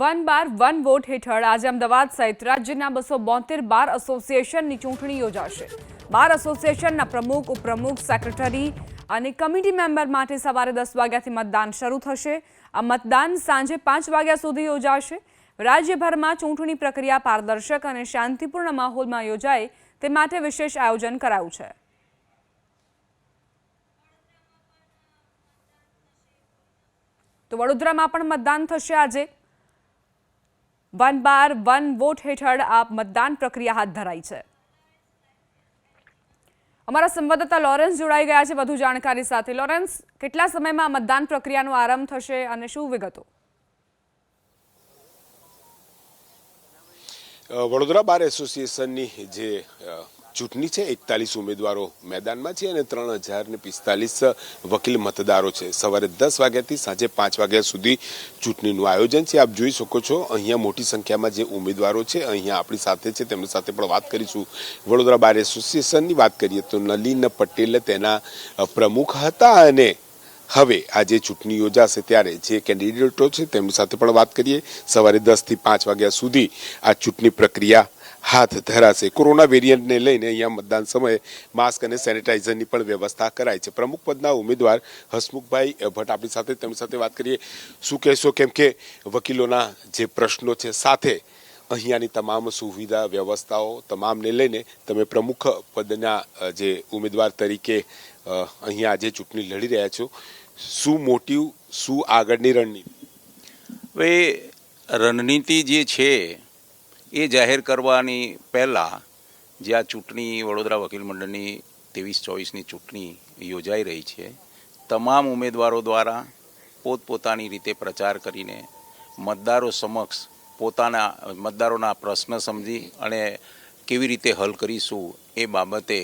One bar one what હેઠળ આજે અમદાવાદ સહિત રાજ્યના બસો બોતેર બાર એસોસિએશનની ચૂંટણી યોજાશે. બાર એસોસિએશનના પ્રમુખ, ઉપપ્રમુખ સેક્રેટરી અને કમિટી મેમ્બર માટે સવારે દસ વાગ્યાથી મતદાન શરૂ થશે. આ મતદાન સાંજે પાંચ વાગ્યા સુધી યોજાશે. રાજ્યભરમાં ચૂંટણી પ્રક્રિયા પારદર્શક અને શાંતિપૂર્ણ માહોલમાં યોજાય તે માટે વિશેષ આયોજન કરાયું છે. તો વડોદરામાં પણ મતદાન થશે આજે. વન બાર વન વોટ હેઠળ આ મતદાન પ્રક્રિયા હાથ ધરાઈ છે. અમારા સંવાદદાતા લોરેન્સ જોડાઈ ગયા છે વધુ જાણકારી સાથે. લોરેન્સ, કેટલા સમયમાં મતદાન પ્રક્રિયાનો આરંભ થશે અને શું વિગતો? વડોદરા બાર એસોસિએશનની જે ચૂંટણી છે, એકતાલીસ ઉમેદવારો મેદાનમાં છે અને ત્રણ હજાર ને પિસ્તાલીસ વકીલ મતદારો છે. સવારે દસ વાગ્યાથી સાંજે પાંચ વાગ્યા સુધી ચૂંટણીનું આયોજન છે. આપ જોઈ શકો છો, અહીંયા મોટી સંખ્યામાં જે ઉમેદવારો છે, અહીંયા આપણી સાથે છે, તેમની સાથે પણ વાત કરીશું. વડોદરા બાર એસોસિએશનની વાત કરીએ તો નલીન પટેલ તેના પ્રમુખ હતા અને હવે આજે ચૂંટણી યોજાશે ત્યારે જે કેન્ડિડેટો છે તેમની સાથે પણ વાત કરીએ. સવારે દસથી પાંચ વાગ્યા સુધી આ ચૂંટણી પ્રક્રિયા હાથ ધરાશે. કોરોના વેરિયન્ટને લઈને અહીંયા મતદાન સમયે માસ્ક અને સેનિટાઇઝરની પણ વ્યવસ્થા કરાઈ છે. પ્રમુખ પદના ઉમેદવાર હસમુખભાઈ ભટ્ટ આપણી સાથે, તેમની સાથે વાત કરીએ. શું કહેશો? કેમ કે વકીલોના જે પ્રશ્નો છે, સાથે અહીંયાની તમામ સુવિધા, વ્યવસ્થાઓ તમામને લઈને તમે પ્રમુખ પદના જે ઉમેદવાર તરીકે અહીંયા આજે ચૂંટણી લડી રહ્યા છો. શું મોટિવ, શું આગળની રણનીતિ? હવે રણનીતિ જે છે એ જાહેર કરવાની પહેલાં જે આ ચૂંટણી વડોદરા વકીલ મંડળની ત્રેવીસ ચોવીસની ચૂંટણી યોજાઈ રહી છે, તમામ ઉમેદવારો દ્વારા પોતપોતાની રીતે પ્રચાર કરીને મતદારો સમક્ષ પોતાના, મતદારોના પ્રશ્ન સમજી અને કેવી રીતે હલ કરીશું એ બાબતે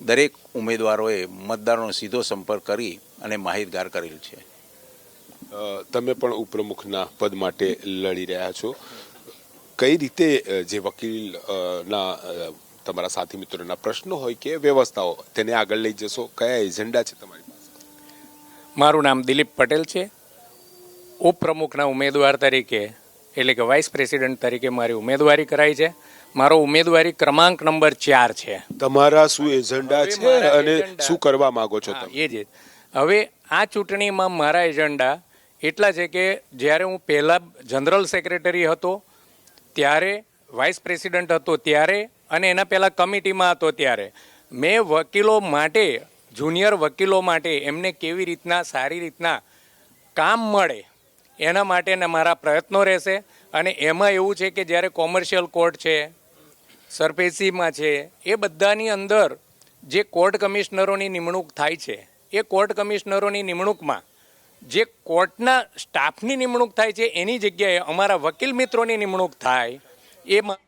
દરેક ઉમેદવારોએ મતદારોનો સીધો સંપર્ક કરી અને માહિતગાર કરેલ છે. તમે પણ ઉપપ્રમુખના પદ માટે લડી રહ્યા છો. કઈ રીતે જે વકીલ ના તમારા સાથી મિત્રોના પ્રશ્નો હોય કે વ્યવસ્થાઓ તેને આગળ લઈ જશો? કયા એજન્ડા છે તમારી પાસે? મારું નામ દિલીપ પટેલ છે. ઉપપ્રમુખના ઉમેદવાર તરીકે એટલે કે વાઇસ પ્રેસિડેન્ટ તરીકે મારી ઉમેદવારી કરાઈ છે. મારો ઉમેદવારી ક્રમાંક નંબર ચાર છે. તમારા શું એજન્ડા છે અને શું કરવા માગો છો એ જ. હવે આ ચૂંટણીમાં મારા એજન્ડા એટલા છે કે જ્યારે હું પહેલાં જનરલ સેક્રેટરી હતો ત્યારે વાઇસ પ્રેસિડન્ટ હતો ત્યારે અને એના પહેલાં કમિટીમાં હતો ત્યારે. મેં વકીલો માટે જુનિયર વકીલો માટે એમને કેવી રીતના, સારી રીતના કામ મળે એના માટેના મારા પ્રયત્નો રહેશે. અને એમાં એવું છે કે જ્યારે કોમર્શિયલ કોર્ટ છે, સરપેસીમાં છે, એ બધાની અંદર જે કોર્ટ કમિશનરોની નિમણૂક થાય છે, એ કોર્ટ કમિશનરોની નિમણૂકમાં જે કોર્ટના સ્ટાફની નિમણૂક થાય છે, એની જગ્યાએ અમારા વકીલ મિત્રોની નિમણૂક થાય એ મા-